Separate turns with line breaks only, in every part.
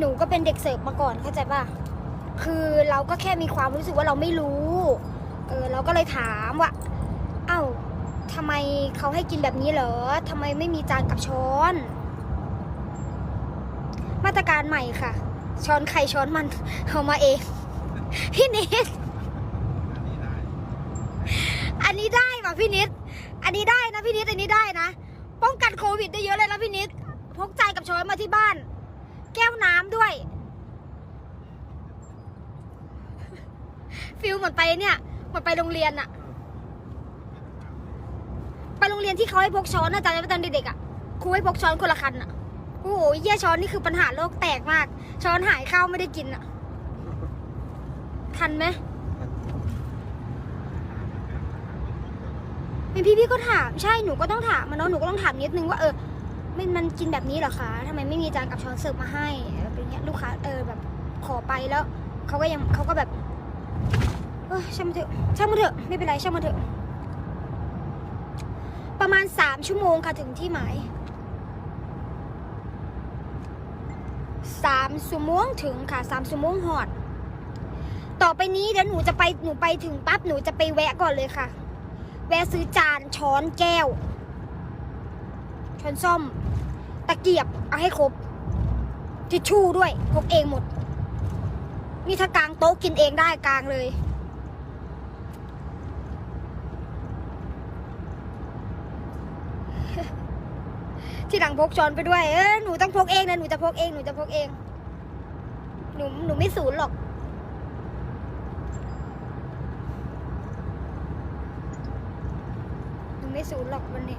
หนูก็เป็นเด็กเสิร์ฟมาก่อนเข้าใจป่ะ คือเราก็แค่มีความรู้สึกว่าเราไม่รู้ เออเราก็เลยถามว่า เอ้าทำไมเขาให้กินแบบนี้เหรอทำไมไม่มีจานกับช้อน มาตรการใหม่ค่ะ ช้อนใครช้อนมันเอามาเอง พี่นิด อันนี้ได้ป่ะพี่นิด อันนี้ได้นะพี่นิด อันนี้ได้นะ ป้องกันโควิดได้เยอะเลยนะพี่นิด พกจานกับช้อนมาที่บ้าน แก้วน้ำด้วย ฟิลเหมือนไปเนี่ยเหมือนไปโรงเรียนอะไปโรงเรียนที่เขาให้พกช้อนนะจำได้ไหมตอนเด็กๆอะครูให้พกช้อนคนละคันอะโอ้โหเยี่ยช้อนนี่คือปัญหาโลกแตกมาก ช้อนหายข้าวไม่ได้กินอะทันไหมเป็นพี่พี่ก็ถามใช่หนูก็ต้องถามมันเนาะหนูก็ต้องถามนิดนึงว่าเออ มันมันกินแบบนี้เหรอคะทำไมไม่มีจานกับช้อนเสิร์ฟมาให้แบบอย่างเงี้ยลูกค้าเออแบบขอไปแล้วเขาก็ยังเขาก็แบบเออช่างมันเถอะช่างมันเถอะไม่เป็นไรช่างมันเถอะ ประมาณสามชั่วโมงค่ะถึงที่หมายสามชั่วโมงถึงค่ะสามชั่วโมงหอด ต่อไปนี้เดี๋ยวหนูจะไปหนูไปถึงปั๊บหนูจะไปแวะก่อนเลยค่ะ แวะซื้อจานช้อนแก้ว ช้อนส้อม ตะเกียบเอาให้ครบ ทิชชู่ด้วยพกเองหมด นี่ถ้ากลางโต๊ะกินเองได้กลางเลยที่หลังพกช้อนไปด้วย เออหนูต้องพกเองนะ หนูจะพกเอง หนูจะพกเอง หนู หนูไม่สูญหรอก หนูไม่สูญหรอกวันนี้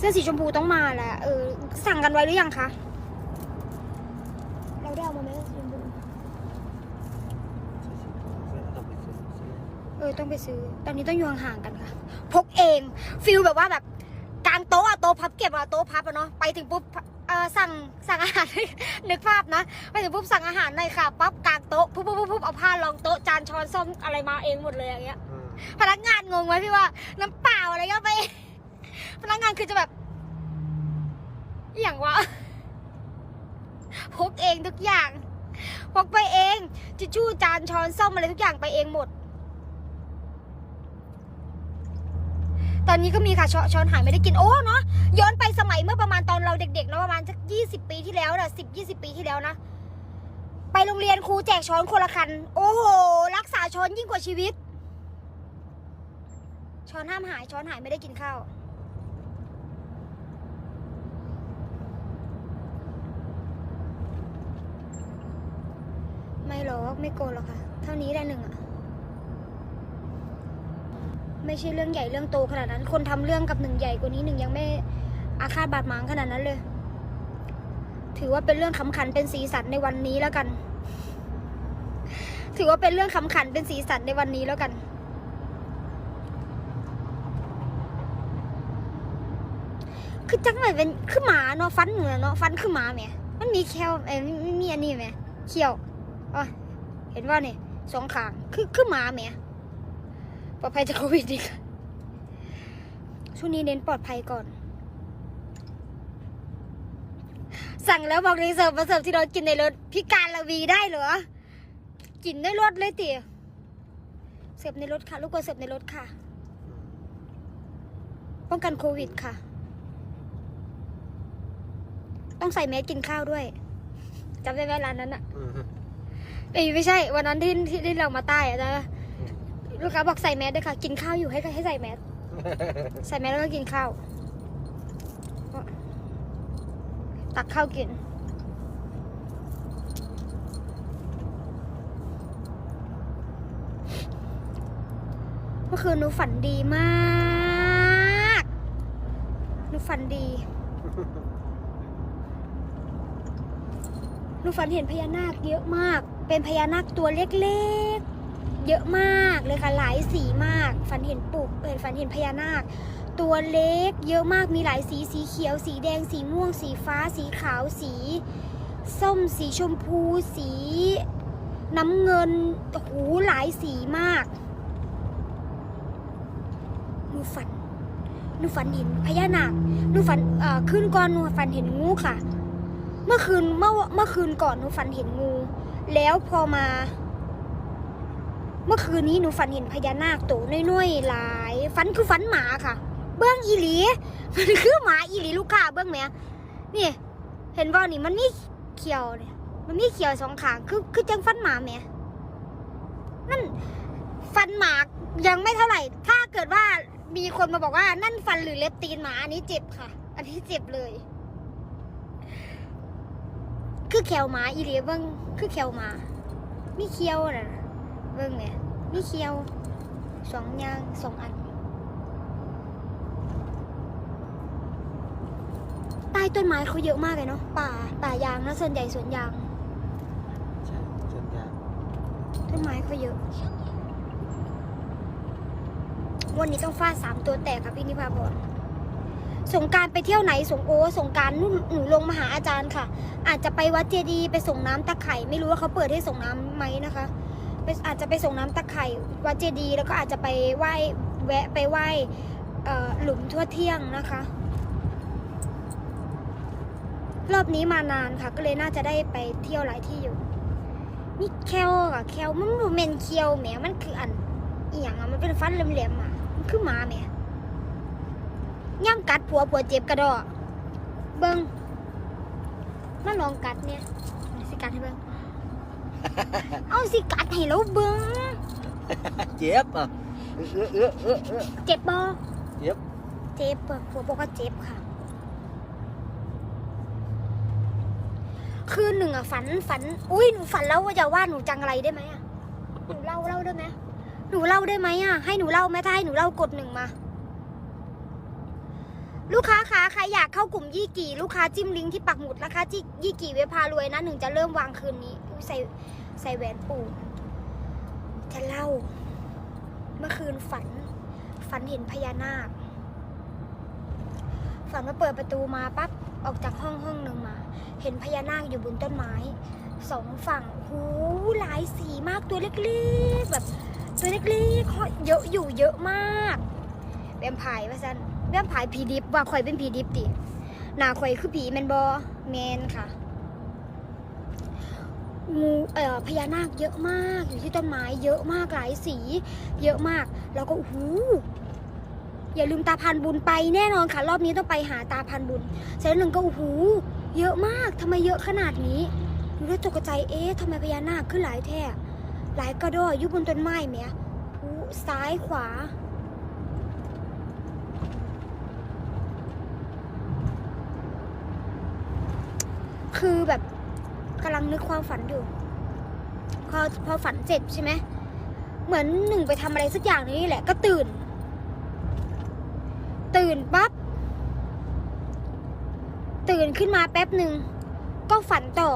เสื้อสีชมพูต้องมาแหละเออสั่งกันไว้หรือยังคะ เราได้เอามาไหมเสื้อสีชมพูเออต้องไปซื้อ ตอนนี้ต้องอยู่ห่างๆกันค่ะ พกเองฟิลแบบว่าแบบกลางโต๊ะอะโต๊ะพับเก็บอะโต๊ะพับอะเนาะไปถึงปุ๊บเออสั่งสั่งอาหาร นึกภาพนะไปถึงปุ๊บสั่งอาหารหน่อยค่ะปั๊บกลางโต๊ะปุ๊บปุ๊บปุ๊บปุ๊บเอาผ้ารองโต๊ะจานช้อนส้อมอะไรมาเองหมดเลยอย่างเงี้ยพนักงานงงไหมพี่ว่าน้ำเปล่าอะไรก็ไป พนักงานคือจะแบบอหย่างวะพกเองทุกอย่างพกไปเองทิชชู่จานช้อนส้อมอะไรทุกอย่างไปเองหมด ตอนนี้ก็มีค่ะชช้อนหายไม่ได้กินโอ้เนาะย้อนไปสมัยเมื่อประมาณตอนเราเด็กๆเนาะประมาณสักยี่สิบปีที่แล้วนะสิบยี่สิบปีที่แล้วนะไปโรงเรียนครูแจกช้อนคนละคัน โอ้โห รักษาช้อนยิ่งกว่าชีวิต ช้อนห้ามหายช้อนหายไม่ได้กินข้าว ไม่หรอไม่โกนหรอกค่ะ เท่านี้ได้หนึ่งอะไม่ใช่เรื่องใหญ่เรื่องโตขนาดนั้น คนทำเรื่องกับหนึ่งใหญ่กว่านี้หนึ่งยังไม่อาฆาตบาดหมางขนาดนั้นเลย ถือว่าเป็นเรื่องขำขันเป็นสีสันในวันนี้แล้วกัน ถือว่าเป็นเรื่องขำขันเป็นสีสันในวันนี้แล้วกันคือจังหวะเป็นคือหมาเนาะฟันเหนือเนาะฟันคือหมาแหมมันมีแควเอ้ยมีมีมีอันนี้แหมเขี้ยวอ๋อ เห็นว่าเนี่ยสองขางคือคือหมาแหมปลอดภัยจากโควิดอีกช่วงนี้เน้นปลอดภัยก่อน สั่งแล้วบอกรีเสิร์ฟมาเสิร์ฟที่เรากินในรถพิการละวีได้เหรอกินในรถเลยติเสิร์ฟในรถค่ะ ลูกกระเสิร์ฟในรถค่ะ ป้องกันโควิดค่ะ ต้องใส่แมสกินข้าวด้วยจำได้ไหมร้านนั้นอะ เอ้ยไม่ใช่ วันนั้นที่ที่ที่เรามาใต้อะนะลูกค้าบอกใส่แมสด้วยค่ะ กินข้าวอยู่ให้ให้ใส่แมสใส่แมสแล้วก็กินข้าว ตักข้าวกิน เมื่อคืนหนูฝันดีมากหนูฝันดีหนูฝันเห็นพญานาคเยอะมาก เป็นพญานาคตัวเล็กๆ เยอะมากเลยค่ะหลายสีมาก ฝันเห็นปุกเออฝันเห็นพญานาค ตัวเล็กเยอะมากมีหลายสีสีเขียว สีแดงสีม่วง สีฟ้า สีขาวสีส้มสีชมพู สีน้ำเงินโอ้โหหลายสีมากหนูฝันหนูฝันเห็นพญานาคหนูฝันเอ่อคืนก่อนหนูฝันเห็นงูค่ะ เมื่อคืนเมื่อเมื่อคืนก่อนหนูฝันเห็นงู แล้วพอมา เมื่อคืนนี้หนูฝันเห็นพญานาคตัวน้อยๆหลายฝันคือฝันหมาค่ะ เบื้องอีหลีมันคือหมาอีหลีลูกค้าเบื้องแหม่นี่ เห็นว่านี่มันมีเขียวเนี่ยมันมีเขียวสองขางคือคือจังฟันหมาแหม่นั่นฟันหมายังไม่เท่าไหร่ ถ้าเกิดว่ามีคนมาบอกว่านั่นฟันหรือเล็บตีนหมาอันนี้เจ็บค่ะ อันนี้เจ็บเลย คือแขวหมาอีหลีเบิ้งคือแขวหมามีเคียวน่ะเบิ้งเนี่ยมีเคียวสองอยางสองอันใต้ต้นไม้เขาเยอะมากเลยเนาะป่าป่ายางนะส่วนใหญ่สวนยาง
ใช่สัญญาณ
ต้นไม้เขาเยอะวันนี้ต้องฟาดสามตัวแตกค่ะพี่นิพาพร สงการไปเที่ยวไหนสงโอสงการนู่นหนูลงมาหาอาจารย์ค่ะ อาจจะไปวัดเจดีย์ไปส่งน้ำตะไคร่ไม่รู้ว่าเขาเปิดให้ส่งน้ำไหมนะคะไปอาจจะไปส่งน้ำตะไคร่วัดเจดีย์แล้วก็อาจจะไปไหว้แวะไปไหว้หลุมทั่วเที่ยงนะคะ รอบนี้มานานค่ะ ก็เลยน่าจะได้ไปเที่ยวหลายที่อยู่นี่แควอะแควมันบ่แม่นเคียวแหมมันคืออันอีหยังอะมันเป็นฟันเหลี่ยมๆอะมันคือหมาแหม ย่ำกัดผัวผัวเจ็บกระดอเบิ้งมาลองกัดเนี่ยสิกัดให้เบิ้งเอาสิกัดให้แล้วเบิ้ง
เจ็บอะเอื้อเอื้อเอื้อเอื้อ
เจ็บบ่
เจ็บ
เจ็บอะผัวบอกว่าเจ็บค่ะ คืนหนึ่งอะฝันฝัน อุ้ยหนูฝันแล้วว่าจะว่าหนูจังไรได้ไหมอะหนูเล่าเล่าได้ไหมหนูเล่าได้ไหมอะให้หนูเล่าไหมถ้าให้หนูเล่ากดหนึ่งมา ลูกค้าคะใครอยากเข้ากลุ่มยี่กี่ลูกค้าจิ้มลิงก์ที่ปักหมุดนะคะที่ยี่กี่เว็บพารวยนะหนึ่งจะเริ่มวางคืนนี้อุ๊ยใส่ใส่แหวนปูจะเล่า เมื่อคืนฝัน ฝันเห็นพญานาค ฝันว่าเปิดประตูมาปั๊บออกจากห้องห้องหนึ่งมา เห็นพญานาคอยู่บนต้นไม้สองฝั่งหูหลายสีมากตัวเล็กๆ แบบ ตัวเล็กๆเขาเยอะอยู่เยอะมากแวมไพร์ว่าซัน แวมไพร์ผีดิบว่าข่อยเป็นผีดิบติหน้าข่อยคือผีแมนบอแมนค่ะงูเอ่อพญานาคเยอะมากอยู่ที่ต้นไม้เยอะมากหลายสี เยอะมาก แล้วก็โอ้หอย่าลืมตาพันบุญไปแน่นอนค่ะ รอบนี้ต้องไปหาตาพันบุญเสร็จหนึ่งก็โอ้โหเยอะมากทำไมเยอะขนาดนี้หนูก็ตกใจเอ๊ะทำไมพญานาคขึ้นหลายแท่หลายกระดออยู่บนต้นไม้เมียหูซ้ายขวา คือแบบกำลังนึกความฝันอยู่ พอพอฝันเสร็จใช่ไหมเหมือนหนึ่งไปทำอะไรสักอย่างนี่แหละ ก็ตื่น ตื่นปั๊บตื่นขึ้นมาแป๊บหนึ่งก็ฝันต่อ